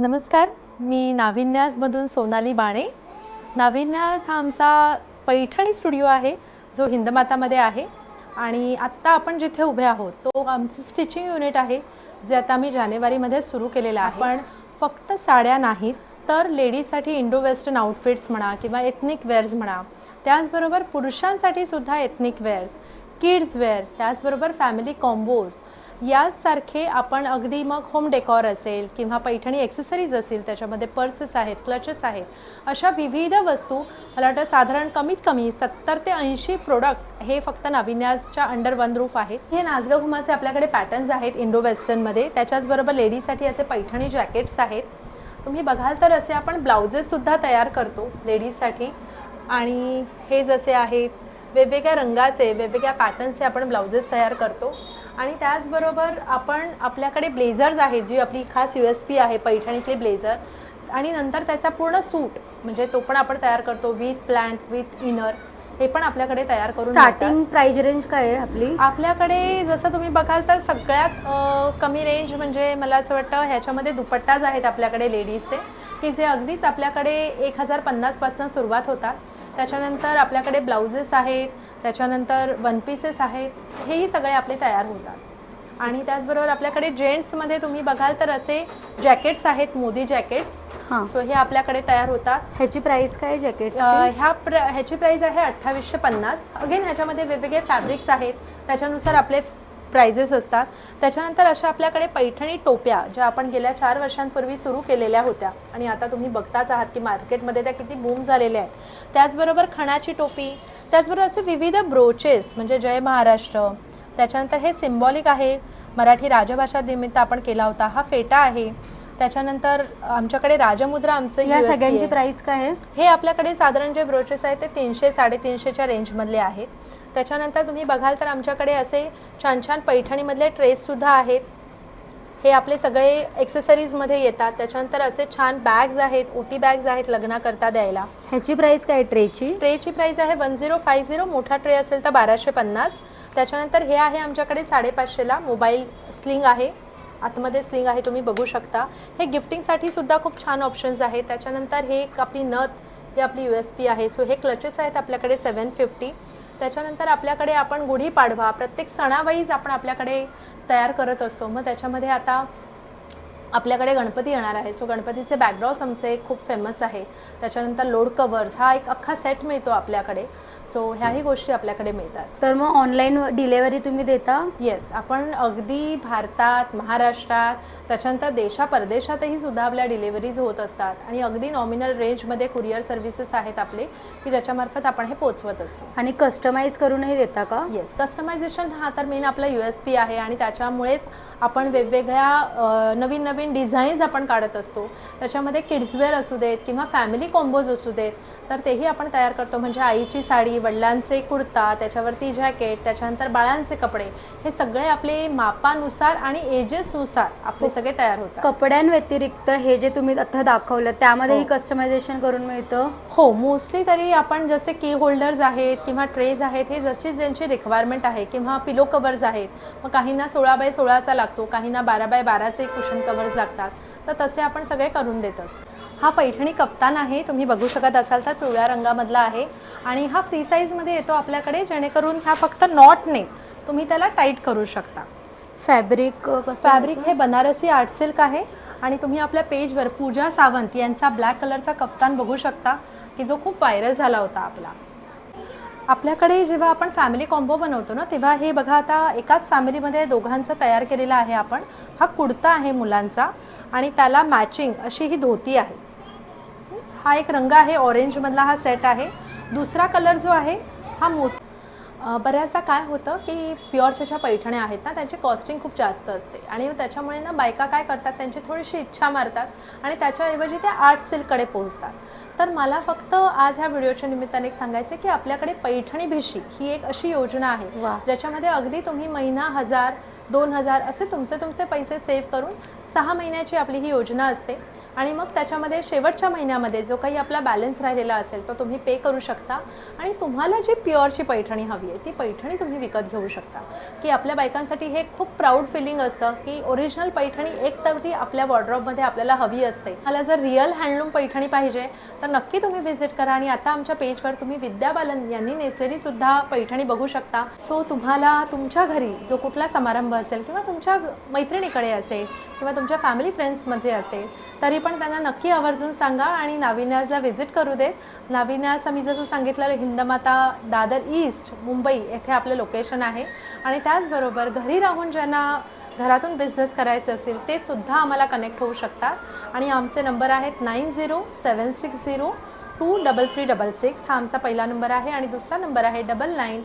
नमस्कार मी नाविन्यासमधून सोनाली बाणे. नाविन्यास हा आमचा पैठणी स्टुडिओ आहे जो हिंदमातामध्ये आहे. आणि आत्ता आपण जिथे उभे आहोत तो आमचं स्टिचिंग युनिट आहे जे आता मी जानेवारीमध्ये सुरू केलेलं आहे. पण फक्त साड्या नाहीत तर लेडीजसाठी इंडो वेस्टर्न आउटफिट्स म्हणा किंवा एथनिक वेअर्स म्हणा त्याचबरोबर पुरुषांसाठी सुद्धा एथनिक वेअर्स किड्स वेअर त्याचबरोबर फॅमिली कॉम्बोज यासारखे आपण अगदी मग होम डेकॉर असेल किंवा पैठणी ॲक्सेसरीज असेल त्याच्यामध्ये पर्सेस आहेत क्लचेस आहेत अशा विविध वस्तू मला वाटतं साधारण कमीत कमी सत्तर ते ऐंशी प्रोडक्ट हे फक्त नाविन्यासच्या अंडर वन रूफ आहेत. हे नाचगाव घुमाचे आपल्याकडे पॅटर्न्स आहेत इंडो वेस्टर्नमध्ये त्याच्याचबरोबर लेडीजसाठी असे पैठणी जॅकेट्स आहेत. तुम्ही बघाल तर असे आपण ब्लाउजेससुद्धा तयार करतो लेडीजसाठी आणि हे जसे आहेत वेगवेगळ्या रंगाचे वेगवेगळ्या पॅटर्नचे आपण ब्लाउजेस तयार करतो. आणि त्याचबरोबर आपण आपल्याकडे ब्लेझर्स आहेत जी आपली खास यू एस पी आहे पैठणीतले ब्लेझर. आणि नंतर त्याचा पूर्ण सूट म्हणजे तो पण आपण तयार करतो विथ प्लॅन्ट विथ इनर हे पण आपल्याकडे तयार करून. स्टार्टिंग प्राइस रेंज काय आहे आपली? आपल्याकडे जसं तुम्ही बघाल तर सगळ्यात कमी रेंज म्हणजे मला असं वाटतं ह्याच्यामध्ये दुपट्टाज आहेत आपल्याकडे लेडीजचे की जे अगदीच आपल्याकडे एक हजार पन्नासपासून सुरुवात होतात. त्याच्यानंतर आपल्याकडे ब्लाउजेस आहेत त्याच्यानंतर वन पीसेस आहेत हेही सगळे आपले तयार होतात. आणि त्याचबरोबर आपल्याकडे जेंट्समध्ये तुम्ही बघाल तर असे जॅकेट्स आहेत मोदी जॅकेट्स. हां. सो हे आपल्याकडे तयार होतात. ह्याची प्राइस काय जॅकेट्स अ, ह्या प्र ह्याची प्राईस आहे अठ्ठावीसशे पन्नास. अगेन ह्याच्यामध्ये वेगवेगळे फॅब्रिक्स आहेत. त्याच्यानुसार आपले प्राइजेस असतात. त्याच्यानंतर अशा आपल्याकडे पैठणी टोप्या ज्या आपण गेल्या चार वर्षांपूर्वी सुरू केलेल्या होत्या. आणि आता तुम्ही बघताच आहात की मार्केटमध्ये त्या किती बूम झालेल्या आहेत. त्याचबरोबर खणाची टोपी त्याचबरोबर असे विविध ब्रोचेस म्हणजे जय महाराष्ट्र त्याच्यानंतर हे सिम्बॉलिक आहे. मराठी राजभाषा निमित्त आपण केला होता. हा फेटा आहे. त्याच्यानंतर आमच्याकडे राजमुद्रा आमचं या सगळ्यांची आहे. प्राइस काय आहे? हे आपल्याकडे साधारण जे ब्रोचेस आहेत ते तीनशे साडेतीनशेच्या रेंजमधले आहेत. त्याच्यानंतर तुम्ही बघाल तर आमच्याकडे असे छान छान पैठणीमधले ट्रेससुद्धा आहेत. हे आपले सगळे एक्सेसरीजमध्ये येतात. त्याच्यानंतर असे छान बॅग्स आहेत ओटी बॅग्स आहेत लग्नाकरता द्यायला. ह्याची प्राइस काय ट्रेची ट्रेची प्राईस आहे वन झिरो फाय झिरो मोठा ट्रे असेल तर बाराशे पन्नास. त्याच्यानंतर हे आहे आमच्याकडे साडेपाचशेला मोबाईल स्लिंग आहे. आतमध्ये स्लिंग आहे तुम्ही बघू शकता. हे गिफ्टिंगसाठी सुद्धा खूप छान ऑप्शन्स आहेत. त्याच्यानंतर हे एक आपली नथ ही आपली यू एस पी आहे. सो हे क्लचेस आहेत आपल्याकडे सेवन फिफ्टी त्याच्यानंतर आपल्याकडे आपण गुढीपाडवा प्रत्येक सणावाईज आपण आपल्याकडे तयार करत असतो. मग त्याच्यामध्ये आता आपल्याकडे गणपती येणार आहे. सो गणपतीचे बॅकड्रॉप्स आमचे खूप फेमस आहे. त्याच्यानंतर लोड कवर्स हा एक अख्खा सेट मिळतो आपल्याकडे. सो ह्याही गोष्टी आपल्याकडे मिळतात. तर मग ऑनलाईन डिलेवरी तुम्ही देता? येस आपण अगदी भारतात महाराष्ट्रात त्याच्यानंतर देशा परदेशातही सुद्धा आपल्या डिलेवरीज होत असतात. आणि अगदी नॉमिनल रेंजमध्ये कुरिअर सर्व्हिसेस आहेत आपले की ज्याच्यामार्फत आपण हे पोचवत असतो. आणि कस्टमाइज करूनही देता का? येस कस्टमायझेशन हा तर मेन आपला यू एस पी आहे आणि त्याच्यामुळेच आपण वेगवेगळ्या नवीन नवीन डिझाईन्स आपण काढत असतो. त्याच्यामध्ये किड्सवेअर असू देत किंवा फॅमिली कॉम्बोज असू देत तर तेही आपण तयार करतो. म्हणजे आईची साडी वडिलांचे कुर्ता त्याच्यावरती जॅकेट त्याच्यानंतर बाळांचे कपडे हे सगळे आपले मापानुसार आणि एजेसनुसार आपले सगळे तयार होतात. कपड्यांव्यतिरिक्त हे जे तुम्ही आता दाखवलं त्यामध्येही हो. कस्टमायझेशन करून मिळतं? हो मोस्टली तरी आपण जसे की होल्डर्स आहेत किंवा ट्रेज आहेत हे जशी ज्यांची रिक्वायरमेंट आहे किंवा पिलो कवर्स आहेत मग काहींना सोळा बाय सोळाचा लागतो काहींना बारा बाय बाराचे कुशन कवर्स लागतात तर तसे आपण सगळे करून देत असतो हा पैठणी कप्तान आहे तुम्ही बघू शकत असाल तर पिवळ्या रंगामधला आहे. आणि हा फ्री साईजमध्ये येतो आपल्याकडे जेणेकरून हा फक्त नॉटने तुम्ही त्याला टाईट करू शकता. फॅब्रिक फॅब्रिक हे बनारसी आर्ट सिल्क आहे आणि तुम्ही आपल्या पेजवर पूजा सावंत यांचा ब्लॅक कलरचा कफ्तान बघू शकता की जो खूप व्हायरल झाला होता आपला. आपल्याकडे जेव्हा आपण फॅमिली कॉम्बो बनवतो ना तेव्हा हे बघा आता एकाच फॅमिलीमध्ये दोघांचा तयार केलेला आहे आपण. हा कुर्ता आहे मुलांचा आणि त्याला मॅचिंग अशी ही धोती आहे. हा एक रंग आहे ऑरेंजमधला हा सेट आहे. दुसरा कलर जो आहे हा मो बऱ्याचदा काय होतं की प्युअरच्या ज्या पैठण्या आहेत ना त्यांची कॉस्टिंग खूप जास्त असते. आणि त्याच्यामुळे ना बायका काय करतात त्यांची थोडीशी इच्छा मारतात आणि त्याच्याऐवजी त्या आर्ट सिल्ककडे पोहोचतात. तर मला फक्त आज ह्या व्हिडिओच्या निमित्ताने एक सांगायचं की आपल्याकडे पैठणी भिशी ही एक अशी योजना आहे वा. ज्याच्यामध्ये अगदी तुम्ही महिना हजार दोन हजार असे तुमचे तुमचे पैसे सेव्ह करून सहा महिन्याची आपली ही योजना असते. आणि मग त्याच्यामध्ये शेवटच्या महिन्यामध्ये जो काही आपला बॅलन्स राहिलेला असेल तो तुम्ही पे करू शकता. आणि तुम्हाला जी प्युअरची पैठणी हवी आहे ती पैठणी तुम्ही विकत घेऊ शकता. की आपल्या बायकांसाठी हे खूप प्राऊड फिलिंग असतं की ओरिजिनल पैठणी एक तरी आपल्या वॉर्ड्रॉपमध्ये आपल्याला हवी असते. मला जर रिअल हँडलूम पैठणी पाहिजे तर नक्की तुम्ही व्हिजिट करा. आणि आता आमच्या पेजवर तुम्ही विद्या बालन यांनी नेसलेली सुद्धा पैठणी बघू शकता. सो तुम्हाला तुमच्या घरी जो कुठला समारंभ असेल किंवा तुमच्या मैत्रिणीकडे असेल किंवा तुमच्या फॅमिली फ्रेंड्समध्ये असेल तरी पण त्यांना नक्की आवर्जून सांगा आणि नाविन्यासला व्हिजिट करू देत. नाविन्यास आम्ही जसं सांगितलं हिंदमाता दादर ईस्ट मुंबई येथे आपलं लोकेशन आहे. आणि त्याचबरोबर घरी राहून ज्यांना घरातून बिझनेस करायचे असेल ते सुद्धा आम्हाला कनेक्ट होऊ शकतात. आणि आमचे नंबर आहेत nine zero seven six zero two double three double six हा आमचा पहिला नंबर आहे. आणि दुसरा नंबर आहे double nine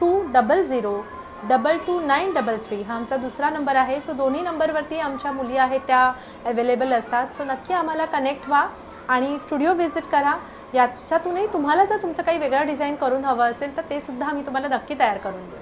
two double zero double two nine double three हा आमचा दुसरा नंबर आहे. सो दोन्ही नंबरवरती आमच्या मुली आहेत त्या अवेलेबल असतात. सो नक्की आम्हाला कनेक्ट व्हा आणि स्टुडिओ व्हिजिट करा. याच्यातूनही तुम्हाला जर तुमचं काही वेगळं डिझाईन करून हवं असेल तर ते सुद्धा आम्ही तुम्हाला नक्की तयार करून देऊ.